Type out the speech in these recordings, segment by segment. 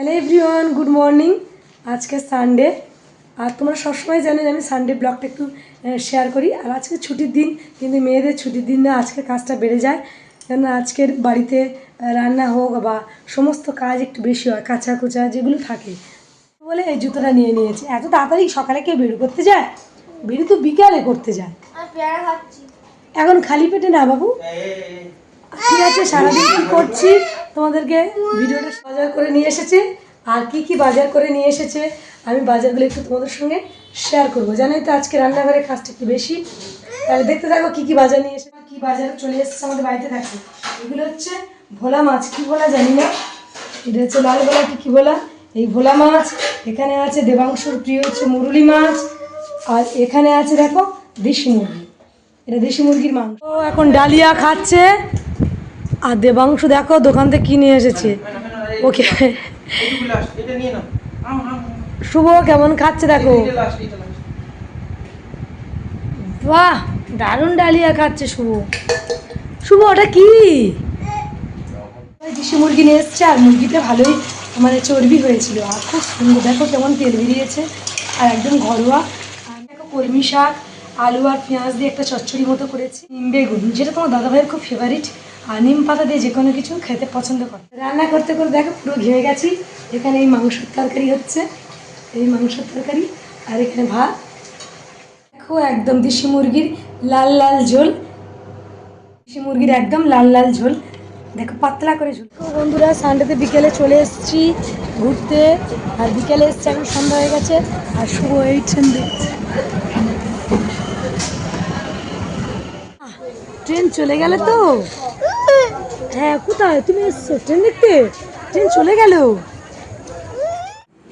Hello everyone good morning আজকে Sunday আর তোমরা সবসময় জানেন আমি সানডে ব্লগটা একটু শেয়ার করি। আর আজকে ছুটির দিন কিন্তু মেয়েদের ছুটির দিন না আজকে কাজটা বেড়ে যায়। কেন আজকের বাড়িতে রান্না হোক বা সমস্ত কাজ একটু বেশি হয় কাঁচা কুচা যেগুলো থাকে। বলে এই জুতোটা নিয়ে নিয়েছি। এত তাড়াতাড়ি সকালে কেউ বেরো করতে যায়? বেরো তো বিকালে করতে যায়। আর পেয়ারা খাচ্ছি। এখন খালি পেটে না বাবু? ঠিক আছে সারাদিন কি করছি? তোমাদেরকে ভিডিওটা বাজার করে নিয়ে এসেছে। আর কি কি বাজার করে নিয়ে এসেছে, আমি বাজারগুলো একটু তোমাদের সঙ্গে শেয়ার করব। জানোই তো আজকে রান্নাঘরের কাজটা একটু বেশি? তাহলে দেখতে থাকো কি কি বাজার নিয়ে এসেছে, কি বাজার চলে এসেছে আমাদের বাড়িতে থাকো এগুলো হচ্ছে ভোলা মাছ, কি ভোলা জানি না। এটা হচ্ছে লাল ভোলা কি কি ভোলা? এই ভোলা মাছ, এখানে আছে দেবাংশুর প্রিয় হচ্ছে মুরুলি মাছ, আর এখানে আছে দেখো দেশি মুরগি। এটা দেশি মুরগির মাংস। এখন ডালিয়া খাচ্ছে। আর দেবাংশু দেখো দোকান থেকে কিনে এসেছে। ওকে। শুভ, কেমন খাচ্ছে দেখো? বাহ, দারুণ ডালিয়া খাচ্ছে শুভ। শুভ, ওটা কি? দেশি মুরগি নিয়ে এসছে, আর মুরগিতে ভালোই মানে চর্বি হয়েছিল। আর খুব সুন্দর, দেখো কেমন তেল বেরিয়েছে। আর একদম ঘরোয়া। আর দেখো কলমি শাক, আলু আর পেঁয়াজ দিয়ে একটা চচ্চড়ি মতো করেছি। বেগুন, যেটা তোমার দাদাভাইয়ের খুব ফেভারিট আর নিম পাতা দিয়ে যে কোনো কিছু খেতে পছন্দ করে। রান্না করতে করে দেখো পুরো ঘেমে গেছি। এখানে এই মাংসের তরকারি হচ্ছে। এই মাংসের তরকারি আর এখানে ভাত। দেখো একদম দেশি মুরগির লাল লাল ঝোল। দেশি মুরগির একদম লাল লাল ঝোল। দেখো পাতলা করে ঝোল। বন্ধুরা সানডেতে বিকেলে চলে এসেছি ঘুরতে। আর বিকেলে এসছে এখন সন্ধ্যা হয়ে গেছে। আর শুভ ট্রেন দেখছে ট্রেন চলে গেলে তো? হ্যাঁ কোথায়? তুমি এসছো? ট্রেন দেখতে? ট্রেন চলে গেল।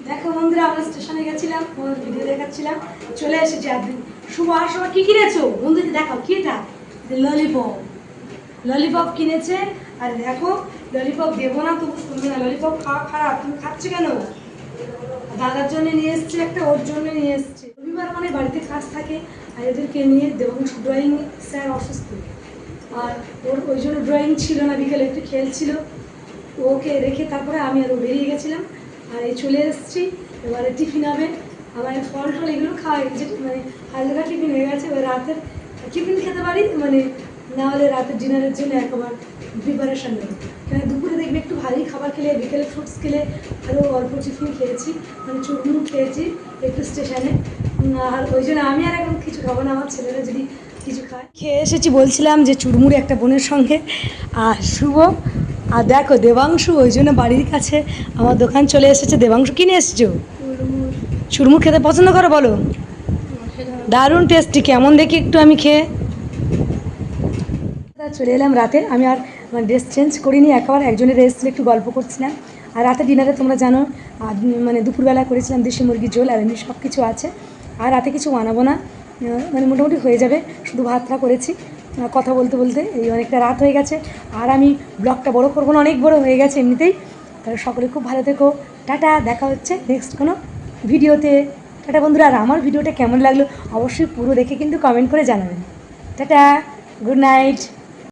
দেখো বন্ধুরা, আমরা স্টেশনে গেছিলাম তোমাদের ভিডিও দেখাচ্ছিলাম। চলে এসেছি আর শুভ আসার সময় কি কিনেছো? বন্ধুকে দেখাও, কি এটা? ললিপপ ললিপপ কিনেছে, আর দেখো ললিপপ দেবো না, তবু শুনবে না ললিপপ খাওয়া খারাপ, তুমি খাচ্ছো কেন? দাদার জন্য নিয়ে এসছে একটা, ওর জন্য নিয়ে এসছে। রবিবার মানে বাড়িতে কাজ থাকে, আর এদেরকে নিয়ে দেবংশ ড্রয়িং, স্যার অসুস্থ। আর ওর ওই জন্য ড্রয়িং ছিল না, বিকেলে একটু খেলছিল ওকে রেখে তারপরে আমি আরও বেরিয়ে গেছিলাম। আর এই চলে এসেছি। এবারে টিফিন হবে। আমার ফল টল এগুলো খাওয়া যেটা মানে হালকা টিফিন হয়ে গেছে। এবার রাতের টিফিন খেতে পারি। মানে না হলে রাতের ডিনারের জন্য একবার প্রিপারেশন নেব। কেন দুপুরে দেখবে একটু ভারী খাবার খেলে, বিকেলে ফ্রুটস খেলে আরও অল্প টিফিন খেয়েছি। মানে চুরমুর খেয়েছি একটু স্টেশনে আর ওই জন্য আমি আর এখন কিছু খাব না। আমার ছেলেরা যদি কিছু খায়? খেয়ে এসেছি বলছিলাম যে চুরমুর একটা বোনের সঙ্গে। আর শুভ আর দেখো দেবাংশু ওই জন্য বাড়ির কাছে আমার দোকান চলে এসেছে। দেবাংশু কিনে এসেছ? চুরমুর খেতে পছন্দ করো বলো। দারুণ টেস্টি কেমন দেখি একটু আমি খেয়ে। চলে এলাম রাতে। আমি আর আমার ড্রেস চেঞ্জ করিনি একবার একজনের এসেছিল একটু গল্প করছিলাম। আর রাতে ডিনারে তোমরা জানো মানে দুপুরবেলা করেছিলাম দেশি মুরগির ঝোল আর এমনি সব কিছু আছে। আর রাতে কিছু বানাবো না। মানে মোটামুটি হয়ে যাবে। শুধু ভাতটা করেছি। কথা বলতে বলতে এই অনেকটা রাত হয়ে গেছে। আর আমি ব্লগটা বড় করব না, অনেক বড় হয়ে গেছে এমনিতেই। তাহলে সকলে খুব ভালো থেকো। টাটা, দেখা হচ্ছে নেক্সট কোনো ভিডিওতে। টাটা বন্ধুরা, আর আমার ভিডিওটা কেমন লাগল অবশ্যই পুরো দেখে কিন্তু কমেন্ট করে জানাবেন। Tata good night